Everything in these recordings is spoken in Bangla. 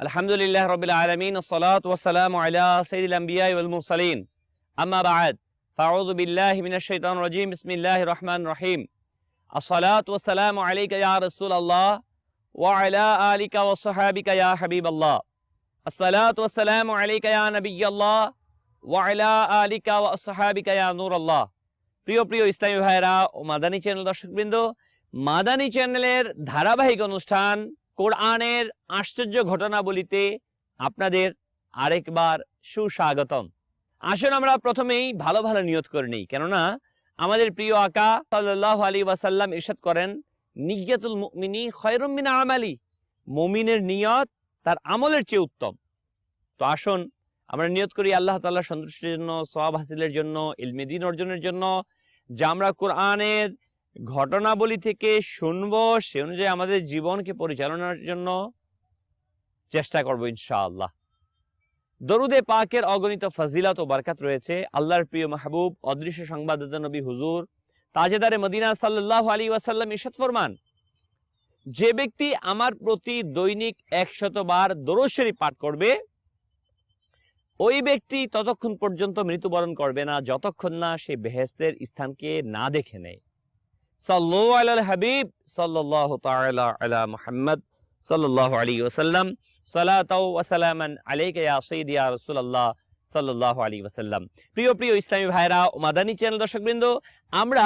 الحمد لله رب العالمين الصلاة والسلام على سيد الأنبياء والمرسلين أما بعد فأعوذ بالله من الشيطان الرجيم بسم الله الرحمن الرحيم الصلاة والسلام عليك يا رسول الله وعلى آلك وصحابك يا حبيب الله الصلاة والسلام عليك يا نبي الله وعلى آلك وصحابك يا نور الله প্রিয় প্রিয় ইসলামী ভাইরা ও মাদানী চ্যানেল দর্শকবৃন্দ মাদানী চ্যানেলের ধারাবাহিক অনুষ্ঠান কোরআনের আশ্চর্য ঘটনাবলিতে আপনাদের আরেকবার সুস্বাগতম। আসুন আমরা প্রথমেই ভালো ভালো নিয়ত করে নিই, কেননা আমাদের প্রিয় আকা সাল্লাহ আলী ওয়াসাল্লাম ইরশাদ করেন খয়রুম মিন আমালি। মমিনের নিয়ত তার আমলের চেয়ে উত্তম। তো আসুন আমরা নিয়ত করি আল্লাহ তাআলার সন্তুষ্টির জন্য, সওয়াব হাসিলের জন্য ইলমেদিন অর্জনের জন্য, যা আমরা কোরআনের ঘটনাবলী থেকে শুনব, সে অনুযায়ী আমাদের জীবনকে পরিচালনার জন্য চেষ্টা করব, ইনশাআল্লাহ। দরুদে পাকের অগণিত ফজিলত ও বারকাত রয়েছে। আল্লাহর প্রিয় মাহবুব, অদৃশ্য সংবাদদাতা নবী হুজুর, তাজেদারে মদিনা সাল্লাল্লাহু আলী ওয়াসাল্লাম ইরশাদ ফরমান। যে ব্যক্তি আমার প্রতি দৈনিক একশত বার দরুদ শরীফ পাঠ করবে, ওই ব্যক্তি ততক্ষণ পর্যন্ত মৃত্যুবরণ করবে না, যতক্ষণ না সে বেহেস্তের স্থানকে না দেখে নেয়। সাল্লু আলা প্রিয় প্রিয় ইসলামী ভাইরা ও মাদানী চ্যানেল দর্শকবৃন্দ, আমরা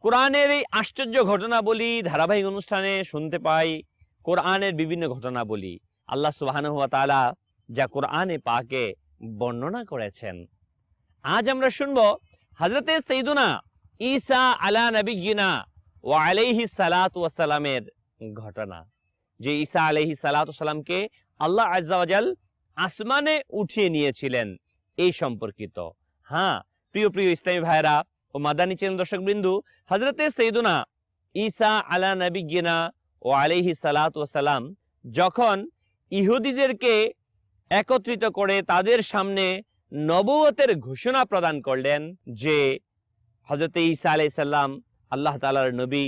কোরআনের এই আশ্চর্য ঘটনাবলী ধারাবাহিক অনুষ্ঠানে শুনতে পাই, কোরআনের বিভিন্ন ঘটনাবলী। আল্লাহ তাআলা যা কোরআনে পাকে বর্ণনা করেছেন। আজ আমরা শুনব হযরতে সাইয়্যিদুনা ঈসা আলা নবিয়িনা ওয়া আলাইহি সালাত ওয়াসালামের ঘটনা। যে ঈসা আলাইহি সালাত সালামকে আল্লাহ আজ্জাওয়াজাল আসমানে উঠিয়ে নিয়েছিলেন, এই সম্পর্কিত। হ্যাঁ প্রিয় প্রিয় ইসলামী ভাইরা ও মাদানী চ্যানেল দর্শক বিন্দু হজরতে সৈদুনা ঈসা আলা নবিয়িনা ও আলাইহি সালাত ওয়াসালাম যখন ইহুদিদেরকে একত্রিত করে তাদের সামনে নবুয়তের ঘোষণা প্রদান করলেন যে হজরত ঈসা আলাইসাল্লাম আল্লাহ তালার নবী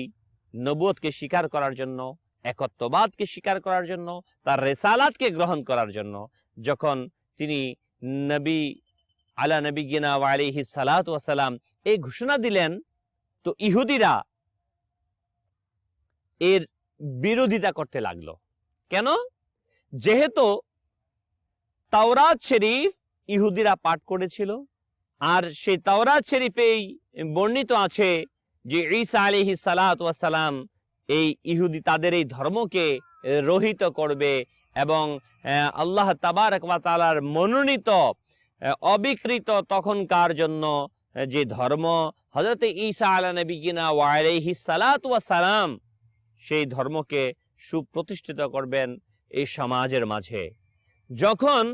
নবুয়তকে স্বীকার করার জন্য, একত্ববাদকে স্বীকার করার জন্য, তার রেসালাতকে গ্রহণ করার জন্য, যখন তিনি নবী, আলা নবী গিনা আলিহি সালাত ওয়াসালাম এই ঘোষণা দিলেন, তো ইহুদিরা এর বিরোধিতা করতে লাগল। কেন? যেহেতু তাওরাত শরীফ ইহুদিরা পাঠ করেছিল, আর সেই তাওরাত শরীফেই বর্ণিত আছে যে ঈসা আলিহি ওয়াসালাম এই ইহুদি তাদের এই ধর্মকে রহিত করবে এবং আল্লাহ তাবারক ওয়া মনোনীত অবিকৃত তখনকার জন্য যে ধর্ম, হযরত ঈসা আলা নবিয়িনা ওয়া আলাইহি সালাত ওয়া সালাম সেই ধর্মকে সুপ্রতিষ্ঠিত করবেন এই সমাজের মাঝে। যখন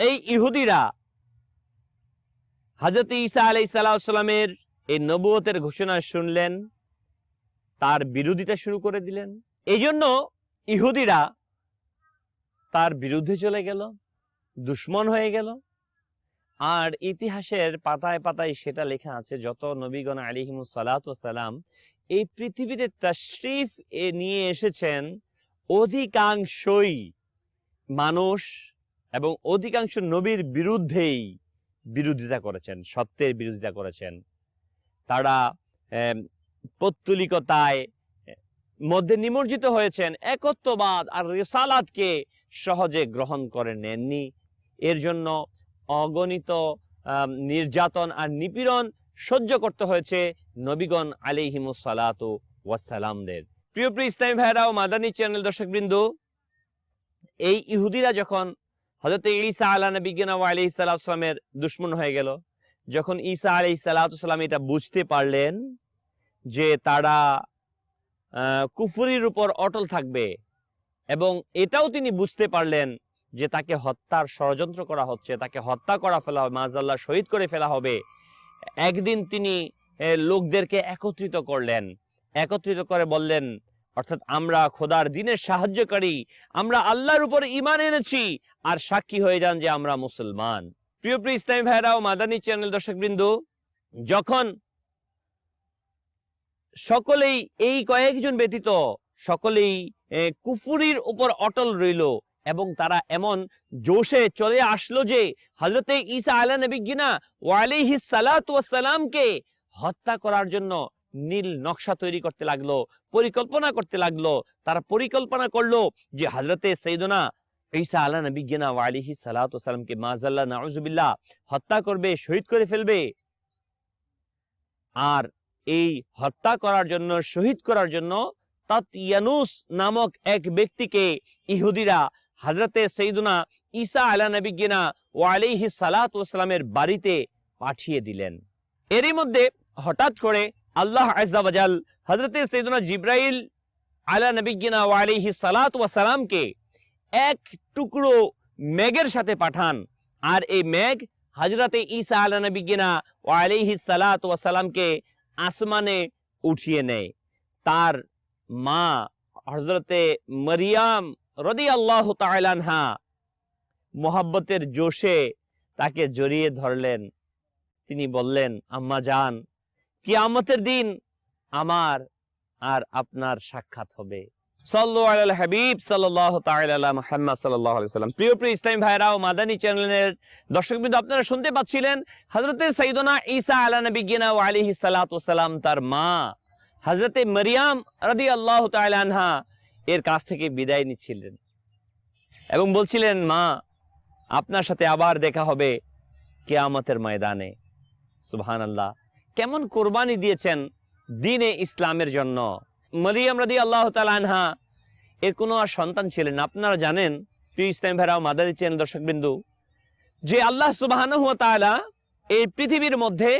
এই ইহুদিরা হযরত ঈসা আলাইহিস সালামের এই নবুয়তের ঘোষণা শুনলেন, তার বিরোধিতা শুরু করে দিলেন। এই জন্য ইহুদিরা তার বিরুদ্ধে চলে গেল, দুশ্মন হয়ে গেল। আর ইতিহাসের পাতায় পাতায় সেটা লেখা আছে, যত নবীগণ আলিহিমুস সালাম এই পৃথিবীতে তশরিফ এ নিয়ে এসেছেন অধিকাংশই মানুষ এবং অধিকাংশ নবীর বিরুদ্ধেই। বিরোধিতা করেছেন, সত্যের বিরোধিতা করেছেন। তারা পৌত্তলিকতায় মধ্যে নিমজ্জিত হয়েছেন, একত্ববাদ আর রেসালাতকে সহজে গ্রহণ করে নেননি। এর জন্য অগণিত নির্যাতন আর নিপীড়ন সহ্য করতে হয়েছে নবীগণ আলিহিমুস সালাত ওয়াসালামদের প্রিয় প্রিয় ইসলামী ভাইরা ও মাদানী চ্যানেল দর্শকবৃন্দ, এই ইহুদিরা যখন হজরত ঈসা আলা নবীনা আলি সাল্লামের দুশ্মন হয়ে গেল। যখন ঈসা আলি সাল্লাম এটা বুঝতে পারলেন যে তারা কুফরির উপর অটল থাকবে এবং এটাও তিনি বুঝতে পারলেন যে তাকে হত্যার ষড়যন্ত্র করা হচ্ছে, তাকে হত্যা করা ফেলা হবে মাজাল্লাহ শহীদ করে ফেলা হবে। একদিন তিনি লোকদেরকে একত্রিত করলেন। একত্রিত করে বললেন অর্থাৎ আমরা খোদার দিনের সাহায্যকারী, আমরা আল্লাহর উপর ইমান এনেছি, আর সাক্ষী হয়ে যান যে আমরা মুসলমান। প্রিয় প্রিয় ইসলামী ও মাদানী চ্যানেল দর্শকবৃন্দ, যখন সকলেই এই কয়েকজন ব্যতীত সকলেই কুফুরির উপর অটল রইল এবং তারা এমন জোশে চলে আসলো যে হজরতে ঈসা আলা নবী গিনা ওয়ালিহি সালাতামকে হত্যা করার জন্য নীল নকশা তৈরি করতে লাগল, পরিকল্পনা করতে লাগল। তারা পরিকল্পনা করল যে হজরতে সৈদনা ঈসা আলা নবী গিনা ওয়ালিহি সালাতামকে মাজাল্লাহ নাউজুবিল্লাহ হত্যা করবে, শহীদ করে ফেলবে। আর এই হত্যা করার জন্য, শহীদ করার জন্য তাতিয়ানুস নামক এক ব্যক্তিকে ইহুদিরা হজরতে সৈদুনা ঈসা আলা নবিগিনা ও আলিহি সালাতামের বাড়িতে পাঠিয়ে দিলেন। এরই মধ্যে হঠাৎ করে আল্লাহ আজাল হজরতে সৈদুনা জিব্রাইল আলা নবিগিনা ও সালাত সালাতামকে এক টুকরো মেঘের সাথে পাঠান। আর এই মেঘ হজরতে ঈসা আলা নবিগিনা ও আলিহি সালাতামকে আসমানে উঠিয়ে নেয়। তার মা হজরতে মরিয়াম রদি আল্লাহ তালানহা মোহাব্বতের জোশে তাকে জড়িয়ে ধরলেন। তিনি বললেন, আম্মা যান কিয়ামতের দিন আমার আর আপনার সাক্ষাৎ হবে। প্রিয় ভাইরা মাদানী চ্যানেলের আপনারা শুনতে পাচ্ছিলেন তার মা এর কাছ থেকে বিদায় নিচ্ছিলেন এবং বলছিলেন, মা, আপনার সাথে আবার দেখা হবে কেয়ামতের ময়দানে। সুবহানাল্লাহ। কেমন কোরবানি দিয়েছেন দিনে ইসলামের জন্য? মরিয়াম রাদি আল্লাহ আনহা, এর কোনো আর সন্তান ছিলেন আপনারা জানেন, প্রিয় ইসলাম ভেরাও মাদারি চেন দর্শক বিন্দু যে আল্লাহ সুবাহ এই পৃথিবীর মধ্যে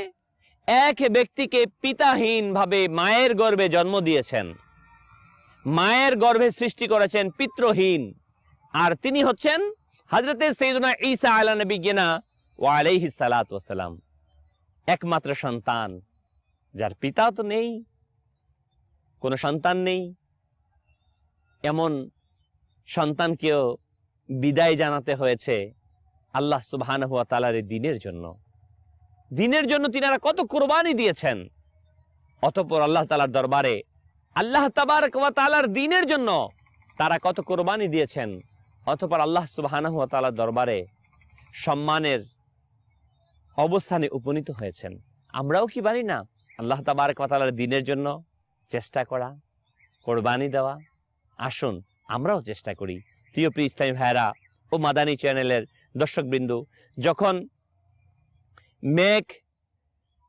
এক ব্যক্তিকে পিতাহীন ভাবে মায়ের গর্ভে জন্ম দিয়েছেন। মায়ের গর্ভে সৃষ্টি করেছেন পিত্রহীন আর তিনি হচ্ছেন হজরতে সৈদুনা ঈসা আলা নবী গেনা ও আলাইহি সালাত ওয়াসালাম। একমাত্র সন্তান, যার পিতা তো নেই, কোনো সন্তান নেই। এমন সন্তানকেও বিদায় জানাতে হয়েছে আল্লাহ সুবহান হুয়া তালার দিনের জন্য। দিনের জন্য তিনারা কত কোরবানি দিয়েছেন। অতপর আল্লাহ তালার দরবারে আল্লাহ তাবার তালার দিনের জন্য তারা কত কোরবানি দিয়েছেন। অতপর আল্লাহ সুবহান হুয়া তালার দরবারে সম্মানের অবস্থানে উপনীত হয়েছেন। আমরাও কি পারি না? আল্লাহ তাবার তালার দিনের জন্য চেষ্টা করা, কোরবানি দেওয়া। আসুন, আমরাও চেষ্টা করি। প্রিয় প্রিয় ইসলামী ভাইরা ও মাদানী চ্যানেলের দর্শকবৃন্দু, যখন মেঘ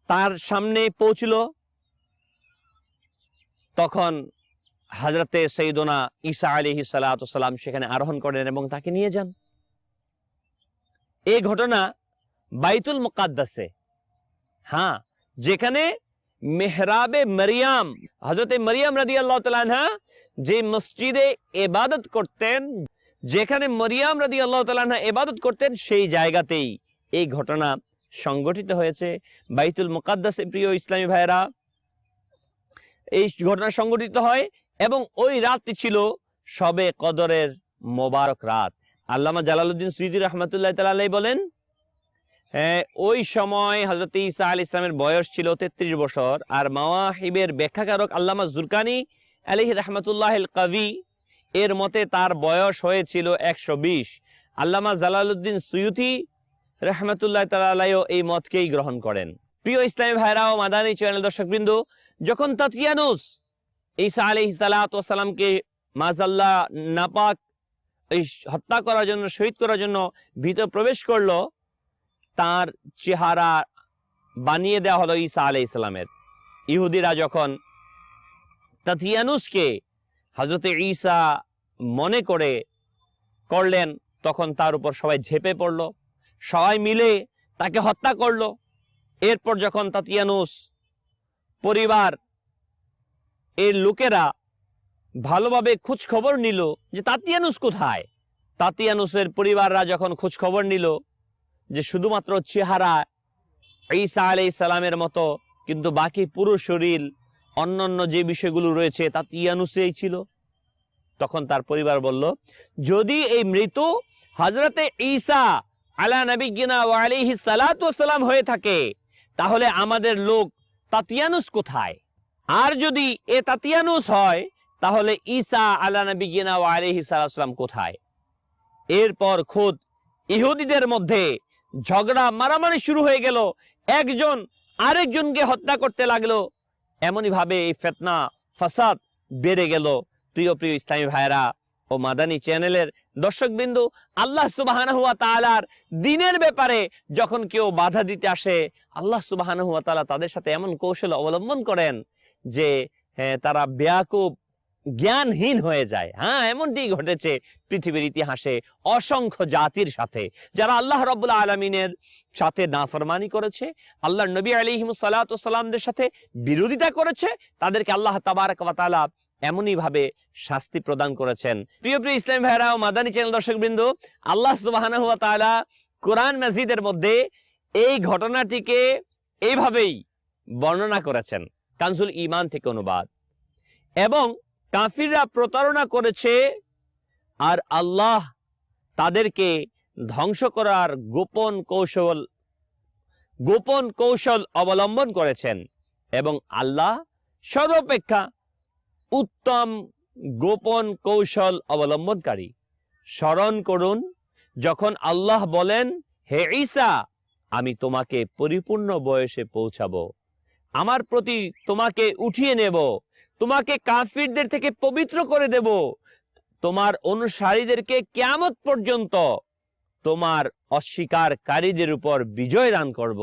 তার সামনে পৌঁছল, তখন হাজরতে সৈদনা ঈসা আলী সালাম সেখানে আরোহণ করেন এবং তাকে নিয়ে যান। এই ঘটনা বাইতুল মুকাদ্দাসে। হ্যাঁ যেখানে মেহরাবে মরিয়াম হজরতে মরিয়াম রাদি আল্লাহ তালাহা যে মসজিদে এবাদত করতেন, যেখানে মরিয়াম রাদি আল্লাহ এবাদত করতেন, সেই জায়গাতেই এই ঘটনা সংগঠিত হয়েছে। বাইতুল মুকাদ্দাসে প্রিয় ইসলামী ভাইরা এই ঘটনা সংগঠিত হয় এবং ওই রাতটি ছিল সবে কদরের মোবারক রাত। আল্লামা জালালউদ্দিন সুইদি রহমতুল্লাহ তালাই বলেন ওই সময় হজরত ইসা আল ইসলামের বয়স ছিল তেত্রিশ বছর আর মাওয়াহিবের ব্যাখ্যাকারক আল্লামা জুরকানি আলহি রহমতুল্লাহ কবি এর মতে তার বয়স হয়েছিল একশো বিশ। আল্লামা জালালউদ্দিন সুয়ুথি রহমতুল্লাহ তালাও এই মতকেই গ্রহণ করেন। প্রিয় ইসলামী ভাইরা ও মাদানী চ্যানেল দর্শকবৃন্দ, যখন তাতিয়ানুস ঈসা আলি সালাতামকে মাজাল্লাহ নাপাক, এই হত্যা করার জন্য, শহীদ করার জন্য ভিতর প্রবেশ করল তার চেহারা বানিয়ে দেওয়া হলো ঈসা আলাই ইসলামের ইহুদিরা যখন তাথিয়ানুসকে হজরতে ঈসা মনে করে করলেন, তখন তার উপর সবাই ঝেপে পড়ল, সবাই মিলে তাকে হত্যা করল। এরপর যখন তাতিয়ানুস পরিবার এর লোকেরা ভালোভাবে খোঁজ খবর নিল যে তাতিয়ানুস কোথায় তাতিয়ানুসের পরিবাররা যখন খোঁজ খবর নিল যে শুধুমাত্র চেহারা ঈসা আলাই সালামের মতো, কিন্তু বাকি পুরো শরীর, অন্যান্য যে বিষয়গুলো রয়েছে, তা তিয়ানুসেই ছিল। তখন তার পরিবার বলল, যদি এই মৃত হজরতে ঈসা আলা নবিগিনা ও আলিহি সালাম হয়ে থাকে, তাহলে আমাদের লোক তাতিয়ানুস কোথায়? আর যদি এ তাতিয়ানুস হয়, তাহলে ঈসা আলা নবিগিনা ও আলিহি সালাম কোথায়? এরপর খোদ ইহুদিদের মধ্যে ঝগড়া মারামারি শুরু হয়ে গেল। একজন আরেকজনকে হত্যা করতে লাগল। এমনই ভাবে এই ফেতনা ফাসাদ বেড়ে গেল। প্রিয় প্রিয় ইসলামী ভাইরা ও মাদানী চ্যানেলের দর্শকবৃন্দু আল্লাহ সুবাহানা হুয়া তালার দিনের ব্যাপারে যখন কেউ বাধা দিতে আসে আল্লাহ সুবাহানা হুয়া তালা তাদের সাথে এমন কৌশল অবলম্বন করেন যে হ্যাঁ, তারা ব্যাকুব জ্ঞানহীন হয়ে যায়। হ্যাঁ এমনটি ঘটেছে পৃথিবীর ইতিহাসে অসংখ্য জাতির সাথে, যারা আল্লাহ রব্বুল আলমিনের সাথে নাফরমানি করেছে আল্লাহ নবী আলিহিমসাল্লাতামদের সাথে বিরোধিতা করেছে, তাদেরকে আল্লাহ তাবারক ওয়া তাআলা এমনই ভাবে শাস্তি প্রদান করেছেন। প্রিয় প্রিয় ইসলাম ভাইরা ও মাদানী চ্যানেল দর্শক বিন্দু আল্লাহ তাআলা কোরআন মাজিদের মধ্যে এই ঘটনাটিকে এইভাবেই বর্ণনা করেছেন। কানসুল ইমান থেকে অনুবাদ। এবং কাফিররা প্রতারণা করেছে আর আল্লাহ তাদেরকে ধ্বংস করার গোপন কৌশল গোপন কৌশল অবলম্বন করেছেন এবং আল্লাহ সর্বাপেক্ষা উত্তম গোপন কৌশল অবলম্বনকারী। স্মরণ করুন, যখন আল্লাহ বলেন, হে ঈসা, আমি তোমাকে পরিপূর্ণ বয়সে পৌঁছাবো। আমার প্রতি তোমাকে উঠিয়ে নেব। তোমাকে কাফিরদের থেকে পবিত্র করে দেব। তোমার অনুসারীদেরকে কেয়ামত পর্যন্ত তোমার অস্বীকারীদের উপর বিজয় দান করব।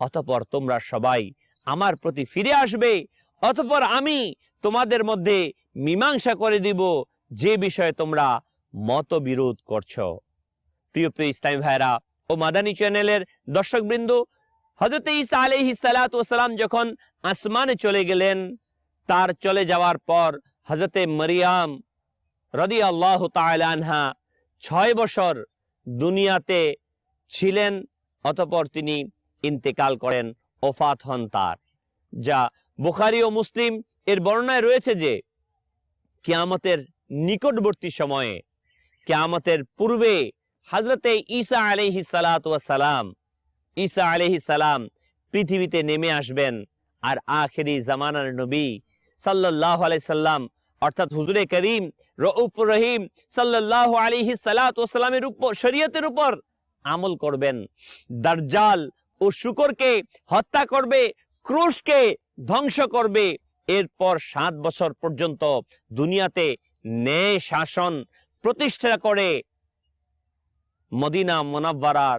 অতপর তোমরা সবাই আমার প্রতি ফিরে আসবে। অতপর আমি তোমাদের মধ্যে মীমাংসা করে দিব, যে বিষয়ে তোমরা মতবিরোধ করছ। প্রিয় প্রিয় ইসলামী ভাইরা ও মাদানী চ্যানেলের দর্শকবৃন্দ হজরত ইসা আলহি সালাম যখন আসমানে চলে গেলেন তার চলে যাওয়ার পর হজরতে মরিয়াম রদি আল্লাহ আনহা ছয় বছর দুনিয়াতে ছিলেন, অতপর তিনি ইন্তেকাল করেন, ওফাত হন তার। যা বুখারি ও মুসলিম এর বর্ণনায় রয়েছে যে, কেয়ামতের নিকটবর্তী সময়ে, কেয়ামতের পূর্বে হজরতে ঈসা আলহি সালাম ঈসা আলহি সালাম পৃথিবীতে নেমে আসবেন আর আখেরি জামানার নবী সাল্লাহ আলাইসাল্লাম অর্থাৎ হুজুরে করিম রউফ রহিম সাল্লাহ আলিহি সালামের উপর, শরীয়তের উপর আমল করবেন। দার্জাল ও শুকরকে হত্যা করবে, ক্রুশকে ধ্বংস করবে। এরপর সাত বছর পর্যন্ত দুনিয়াতে ন্যায় শাসন প্রতিষ্ঠা করে মদিনা মোনাব্বারার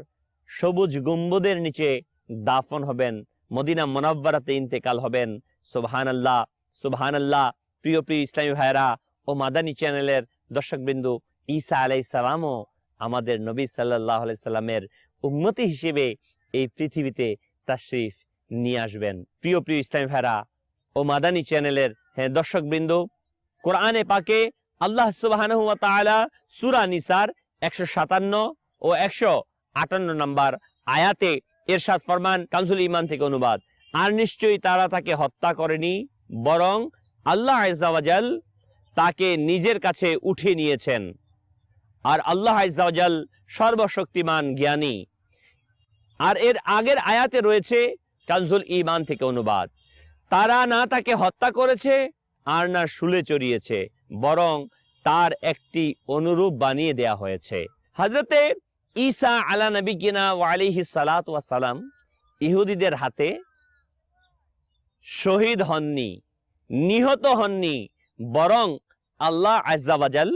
সবুজ গম্বুদের নিচে দাফন হবেন, মদিনা মোনাব্বারাতে ইন্তেকাল হবেন। সুবহান আল্লাহ সুবহান আল্লাহ প্রিয় প্রিয় ইসলামী ভাইরা ও মাদানী চ্যানেলের দর্শকবৃন্দু, ঈসা আলাই সালামও আমাদের নবী সাল্লাহ সাল্লামের উন্নতি হিসেবে এই পৃথিবীতে তাশরিফ নিয়ে আসবেন। প্রিয় প্রিয় ইসলামী ভাইরা ও মাদানী চ্যানেলের হ্যাঁ দর্শকবৃন্দ, কোরআনে পাকে আল্লাহ সুবাহ সুরা নিসার একশো সাতান্ন ও একশো আটান্ন নম্বর আয়াতে এরশাদ ফরমান কানসুল ইমান থেকে অনুবাদ। আর নিশ্চয়ই তারা তাকে হত্যা করেনি বরং আল্লাহ আইজাওয়াজাল তাকে নিজের কাছে উঠিয়ে নিয়েছেন। আর আল্লাহ আইজাওয়াজাল সর্বশক্তিমান জ্ঞানী। আর এর আগের আয়াতে রয়েছে কানজুল ইমান থেকে অনুবাদ। তারা না তাকে হত্যা করেছে, আর না শুলে চড়িয়েছে, বরং তার একটি অনুরূপ বানিয়ে দেয়া হয়েছে। হজরতে ঈসা আলা নবী কিনা ওয়ালিহি সালাত সালাম ইহুদিদের হাতে শহীদ হননি, নিহত হননি, বরং আল্লাহ আজাল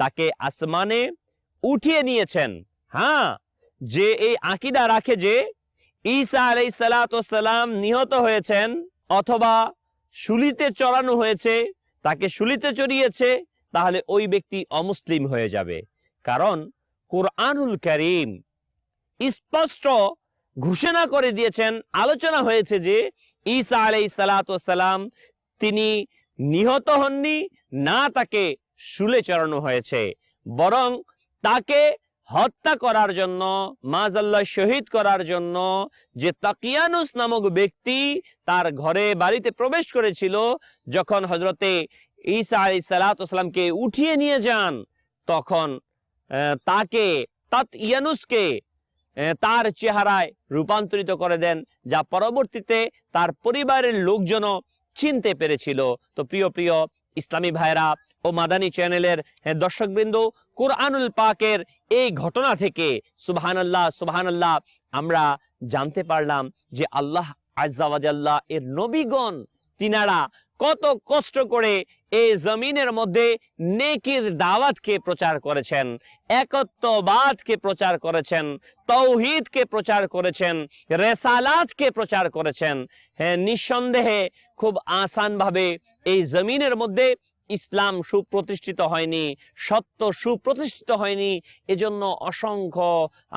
তাকে আসমানে উঠিয়ে নিয়েছেন। হ্যাঁ যে এই আকিদা রাখে যে ঈসা আলাই সালাম নিহত হয়েছেন অথবা শুলিতে চড়ানো হয়েছে, তাকে শুলিতে চড়িয়েছে, তাহলে ওই ব্যক্তি অমুসলিম হয়ে যাবে। কারণ কোরআনুল করিম স্পষ্ট ঘোষণা করে দিয়েছেন, আলোচনা হয়েছে যে ঈসা আলাই সালাম তিনি নিহত হননি, না তাকে শুলে চড়ানো হয়েছে, বরং তাকে হত্যা করার জন্য মাজাল্লাহ শহীদ করার জন্য যে তাকিয়ানুস নামক ব্যক্তি তার ঘরে, বাড়িতে প্রবেশ করেছিল, যখন হজরতে ঈসা আলী সালাতামকে উঠিয়ে নিয়ে যান, তখন তাকে, তাত ইয়ানুসকে তার চেহারায় রূপান্তরিত করে দেন, যা পরবর্তীতে তার পরিবারের লোকজনও চিনতে পেরেছিল। তো প্রিয় প্রিয় ইসলামী ভাইরা ও মাদানী চ্যানেলের দর্শকবৃন্দ, কোরআনুল পাকের এই ঘটনা থেকে সুবহানাল্লাহ সুবহানাল্লাহ, আমরা জানতে পারলাম যে আল্লাহ আজ্জাওয়াজাল্লাহ এর নবীগণ তিনারা কত কষ্ট করে এই জমিনের মধ্যে নেকির দাওয়াতকে প্রচার করেছেন, একত্ববাদকে প্রচার করেছেন, তৌহিদকে প্রচার করেছেন, রেসালাতকে প্রচার করেছেন। হ্যাঁ নিঃসন্দেহে খুব আসানভাবে এই জমিনের মধ্যে ইসলাম সুপ্রতিষ্ঠিত হয়নি, সত্য সুপ্রতিষ্ঠিত হয়নি। এজন্য অসংখ্য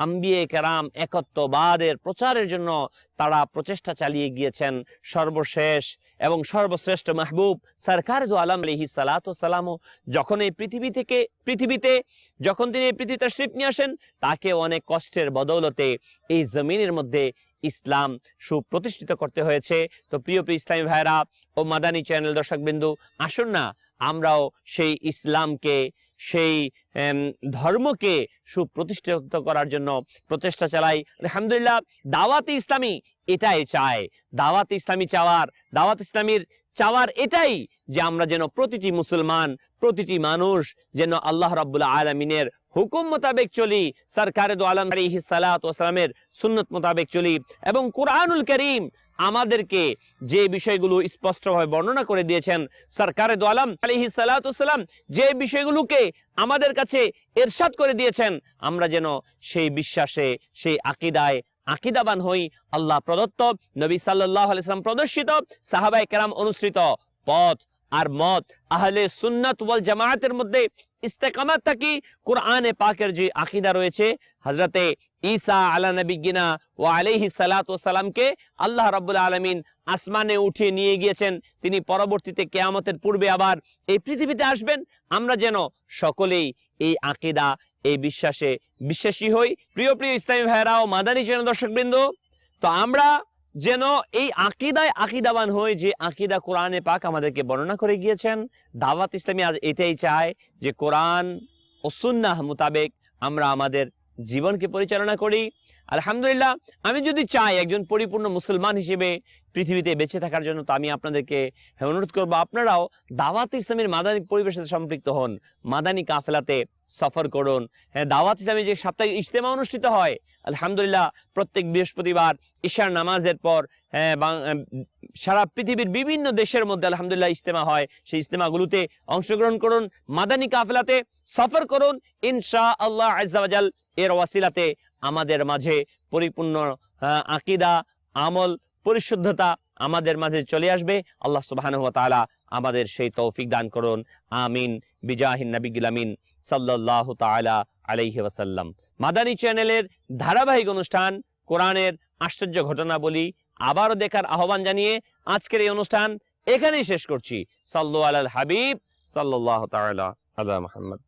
আম্বিয়ে কেরাম একত্ববাদের প্রচারের জন্য তারা প্রচেষ্টা চালিয়ে গিয়েছেন। সর্বশেষ এবং সর্বশ্রেষ্ঠ মাহবুব সরকার দু আলম আলহি সালাতামও যখন এই পৃথিবী থেকে, পৃথিবীতে, যখন তিনি এই পৃথিবীতে তশরিফ নিয়ে আসেন, তাকে অনেক কষ্টের বদৌলতে এই জমিনের মধ্যে ইসলাম সুপ্রতিষ্ঠিত করতে হয়েছে। তো প্রিয় প্রিয় ইসলামী ভাইরা ও মাদানী চ্যানেল দর্শকবিন্দু, আসুন না, আমরাও সেই ইসলামকে, সেই ধর্মকে সুপ্রতিষ্ঠিত করার জন্য প্রচেষ্টা চালাই। আলহামদুলিল্লাহ, দাওয়াত ইসলামী এটাই চায় দাওয়াত ইসলামী চাওয়ার, দাওয়াত ইসলামীর চাওয়ার এটাই যে আমরা যেন প্রতিটি মুসলমান, প্রতিটি মানুষ যেন আল্লাহ রাব্বুল আলমিনের হুকুম মোতাবেক চলি, সরকারে আলম আলী সালামের সুন্নত মোতাবেক চলি এবং কোরআনুল করিম আমাদেরকে যে বিষয়গুলো স্পষ্টভাবে বর্ণনা করে দিয়েছেন, সরকারে দো আলিহি সালাম যে বিষয়গুলোকে আমাদের কাছে এরশাদ করে দিয়েছেন, আমরা যেন সেই বিশ্বাসে, সেই আকিদায় আকিদাবান হই আল্লাহ প্রদত্ত, নবী আলাইসালাম প্রদর্শিত সাহাবাই কেরাম অনুসৃত পথ আর মত। আহলে সুন্নাত ওয়াল জামায়াতের মধ্যে ইস্তেকামাত থাকি কোরআনে পাকের যে আকিদা রয়েছে হজরতে ঈসা আলা নবিগিনা ও আলাইহি সালাত ও সালামকে আল্লাহ রাব্বুল আলামিন আসমানে উঠিয়ে নিয়ে গিয়েছেন। তিনি পরবর্তীতে কেয়ামতের পূর্বে আবার এই পৃথিবীতে আসবেন। আমরা যেন সকলেই এই আকিদা এই বিশ্বাসে বিশ্বাসী হই। প্রিয় প্রিয় ইসলামী ভাইরাও মাদানী চ্যানেল দর্শকবৃন্দ, তো আমরা যেন এই আকিদায় আকিদাবান হই যে আকিদা কোরআনে পাক আমাদেরকে বর্ণনা করে গিয়েছেন। দাওয়াত ইসলামী আজ এটাই চায় যে কোরআন ও সুন্নাহ মোতাবেক আমরা আমাদের জীবনকে পরিচালনা করি। আলহামদুলিল্লাহ, আমি যদি চাই একজন পরিপূর্ণ মুসলমান হিসেবে পৃথিবীতে বেঁচে থাকার জন্য, তো আমি আপনাদেরকে অনুরোধ করব, আপনারাও দাওয়াত ইসলামের মাদানী পরিবেশের সম্পৃক্ত হন, মাদানী কাফেলাতে সফর করুন। হ্যাঁ দাওয়াত ইসলামী যে সাপ্তাহিক ইজতেমা অনুষ্ঠিত হয়, আলহামদুলিল্লাহ, প্রত্যেক বৃহস্পতিবার ঈশার নামাজের পর হ্যাঁ সারা পৃথিবীর বিভিন্ন দেশের মধ্যে আলহামদুলিল্লাহ ইজতেমা হয়। সেই ইজতেমাগুলোতে অংশগ্রহণ করুন, মাদানী কাফেলাতে সফর করুন ইনশা আল্লাহ আজাল এর ওয়াসিলাতে। আমাদের মাঝে পরিপূর্ণ আকিদা, আমল, পরিশুদ্ধতা আমাদের মাঝে চলে আসবে। আল্লাহ সুবহানাহু ওয়া তাআলা আমাদের সেই তৌফিক দান করুন। আমিন। বিজাহিন নবিগুল আমিন। সাল্লাল্লাহু তাআলা আলাইহি ওয়াসাল্লাম। মাদানী চ্যানেলের ধারাবাহিক অনুষ্ঠান, কোরআনের আশ্চর্য ঘটনাবলী আবারও দেখার আহ্বান জানিয়ে আজকের এই অনুষ্ঠান এখানেই শেষ করছি। সাল্লু আলাল হাবিব, সাল্লাল্লাহু তাআলা আলা মুহাম্মদ।